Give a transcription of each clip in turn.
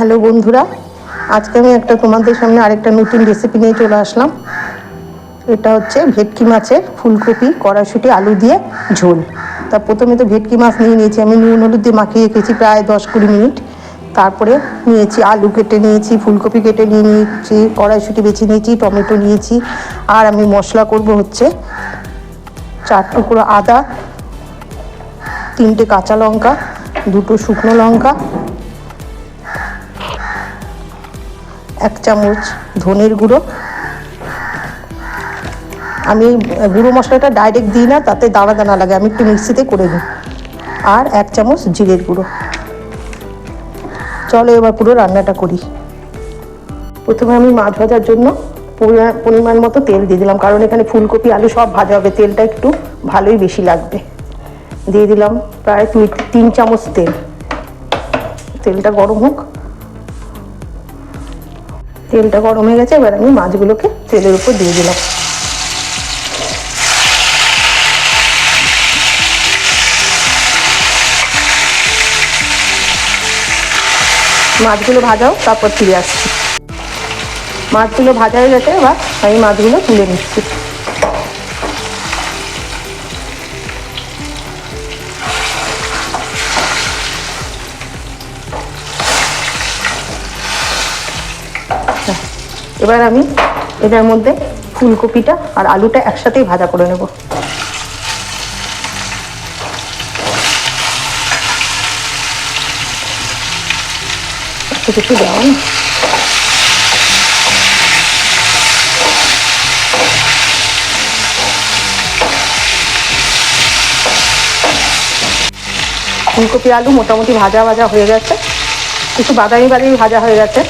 Hello বন্ধুরা, আজকে আমি একটা তোমাদের সামনে আরেকটা নতুন রেসিপি নিয়ে চলে আসলাম। এটা হচ্ছে ভেটকি মাছের ফুলকপি, কড়াইশুটি, আলু দিয়ে ঝোল। তা প্রথমে তো ভেটকি মাছ নিয়ে নিয়েছি, আমি নুন হলুদ দিয়ে মাখিয়ে রেখেছি প্রায় দশ কুড়ি মিনিট। তারপরে নিয়েছি আলু কেটে নিয়েছি, ফুলকপি কেটে নিয়ে নিয়েছি, কড়াইশুটি বেছে নিয়েছি, টমেটো নিয়েছি। আর আমি মশলা করব হচ্ছে চার টুকরো আদা, তিনটে কাঁচা লঙ্কা, দুটো শুকনো লঙ্কা এক চামচ ধনের গুঁড়ো। আমি গুঁড়ো মশলাটা ডাইরেক্ট দিই না, তাতে দানা দানা লাগে, আমি একটু মিক্সিতে করে নিই। আর এক চামচ জিরের গুঁড়ো। চলো এবার পুরো রান্নাটা করি। প্রথমে আমি মাছ ভাজার জন্য পরিমা- পরিমাণ মতো তেল দিয়ে দিলাম, কারণ এখানে ফুলকপি, আলু সব ভাজা হবে, তেলটা একটু ভালোই বেশি লাগবে। দিয়ে দিলাম প্রায় তিন চামচ তেল। তেলটা গরম হোক। তেলটা গরম হয়ে গেছে, এবার আমি মাছগুলোকে তেলের উপর দিয়ে দিলাম। মাছগুলো ভাজাও, তারপর ফিরে আসছি। মাছগুলো ভাজা হয়ে গেছে, এবার আমি মাছগুলো তুলে নিচ্ছি। এবার আমি এটার মধ্যে ফুলকপিটা আর আলুটা একসাথেই ভাজা করে নেব। ফুলকপি আলু মোটামুটি ভাজা ভাজা হয়ে গেছে। কিছু বাদামি বাদামি ভাজা হয়ে গেছে।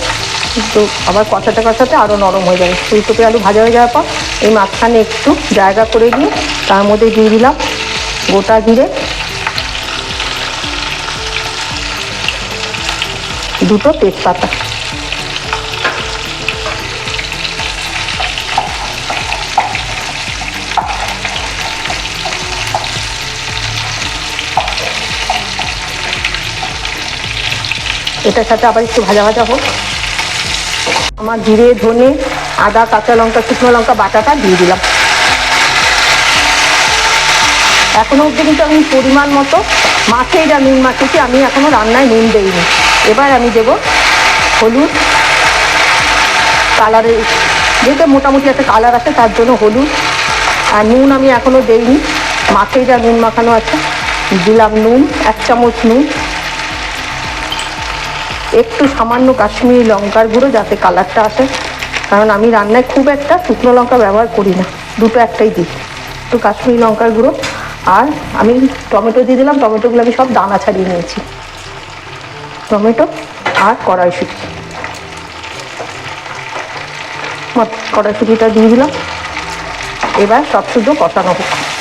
কিন্তু আবার কষাতে কষাতে আরও নরম হয়ে যাবে। ফুলকপি আলু ভাজা হয়ে যাওয়ার পর এই মাঝখানে একটু জায়গা করে দিয়ে তার মধ্যে দিয়ে দিলাম গোটা জিরে। দুটো তেজপাতা। এটার সাথে আবার একটু ভাজা ভাজা হোক। আমার জিরে, ধনে, আদা, কাঁচা লঙ্কা, শুকনো লঙ্কা, বাটাটা দিয়ে দিলাম। এখনও অবধি কিন্তু আমি পরিমাণ মতো মাছেই যা নুন মাখিয়েছি, আমি এখনও রান্নায় নুন দেইনি। এবার আমি দেব হলুদ কালারের, যেহেতু মোটামুটি একটা কালার আছে, তার জন্য হলুদ। আর নুন আমি এখনও দেইনি মাছেই যা নুন মাখানো আছে। দিলাম নুন, এক চামচ নুন। একটু সামান্য কাশ্মীরি লঙ্কার গুঁড়ো যাতে কালারটা আসে। কারণ আমি রান্নায় খুব একটা শুকনো লঙ্কা ব্যবহার করি না। দুটো একটাই দিই। একটু কাশ্মীরি লঙ্কার গুঁড়ো। আর আমি টমেটো দিয়ে দিলাম। টমেটোগুলো আমি সব দানা ছাড়িয়ে নিয়েছি। টমেটো আর কড়াইশুটি। কড়াইশুটিটা দিয়ে দিলাম। এবার সব শুদ্ধ কষানো হোক।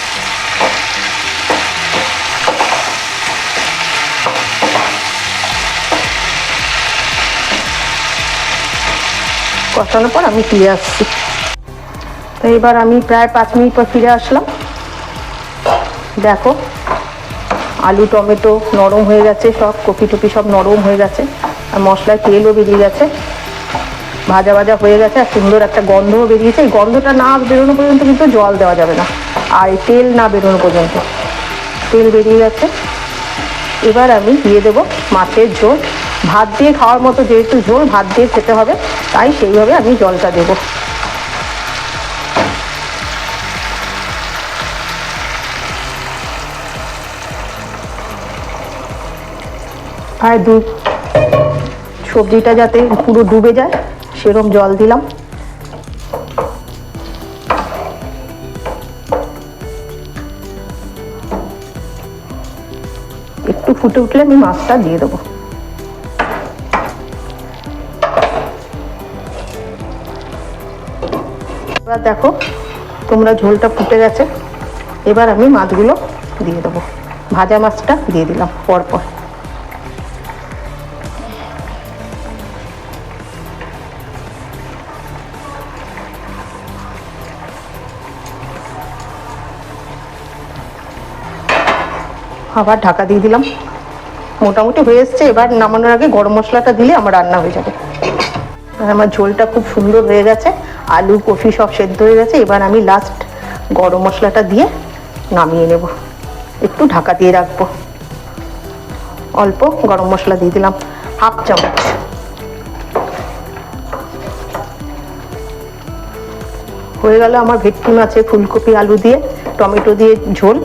কষানোর পর আমি ফিরে আসছি। তো এবার আমি প্রায় পাঁচ মিনিট পর ফিরে আসলাম। দেখো, আলু, টমেটো নরম হয়ে গেছে, সব কপি টপি সব নরম হয়ে গেছে, আর মশলায় তেলও বেরিয়ে গেছে। ভাজা ভাজা হয়ে গেছে, আর সুন্দর একটা গন্ধও বেরিয়েছে এই গন্ধটা না বেরোনো পর্যন্ত কিন্তু জল দেওয়া যাবে না। আর তেল না বেরোনো পর্যন্ত। তেল বেরিয়ে গেছে। এবার আমি দিয়ে দেবো মাছের ঝোল। ভাত দিয়ে খাওয়ার মতো যেহেতু ঝোল, ভাত দিয়ে খেতে হবে, তাই সেইভাবে আমি জলটা দেবো। আর দু সবজিটা যাতে পুরো ডুবে যায়, সেরম জল দিলাম। একটু ফুটে উঠলে আমি মাছটা দিয়ে দেবো। এবার দেখো, তোমরা ঝোলটা ফুটে গেছে। এবার আমি মাছগুলো দিয়ে দেবো। ভাজা মাছটা দিয়ে দিলাম পরপর। আবার ঢাকা দিয়ে দিলাম। মোটামুটি হয়ে এসছে, এবার নামানোর আগে গরম মশলাটা দিলে আমার রান্না হয়ে যাবে। আর আমার ঝোলটা খুব সুন্দর হয়ে গেছে। আলু, কফি সব সেদ্ধ হয়ে গেছে। এবার আমি লাস্ট গরম মশলাটা দিয়ে নামিয়ে নেব। একটু ঢাকা দিয়ে রাখব। অল্প গরম মশলা দিয়ে দিলাম, হাফ চামচ। হয়ে গেল আমার ভেটকি মাছে ফুলকপি, আলু দিয়ে, টমেটো দিয়ে ঝোল।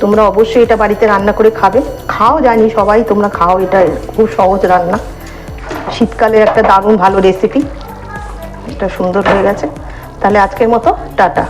তোমরা অবশ্যই এটা বাড়িতে রান্না করে খাবে। খাও, জানি সবাই তোমরা খাও, এটা খুব সহজ রান্না। শীতকালের একটা দারুণ ভালো রেসিপি এটা সুন্দর হয়ে গেছে। তাহলে আজকের মতো টাটা।